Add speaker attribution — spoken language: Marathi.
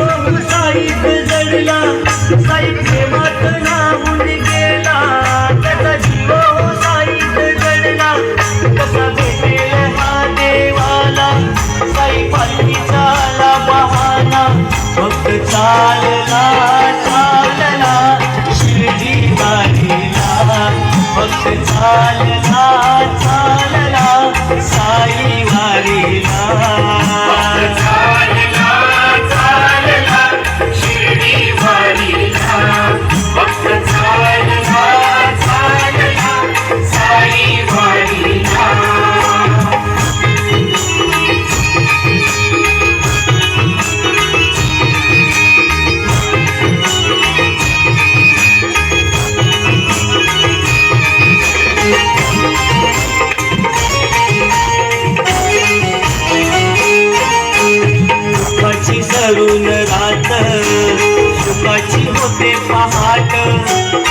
Speaker 1: साईत जडला साई प्रेमात नाहून गेला. त्याचा जीव हो साईत जडला कसा भेटेल हा देवाला. साई पालखीचा आला बहाना फक्त चालला चालला. शिर्डी गाडीला फक्त चालला. होते पहाट.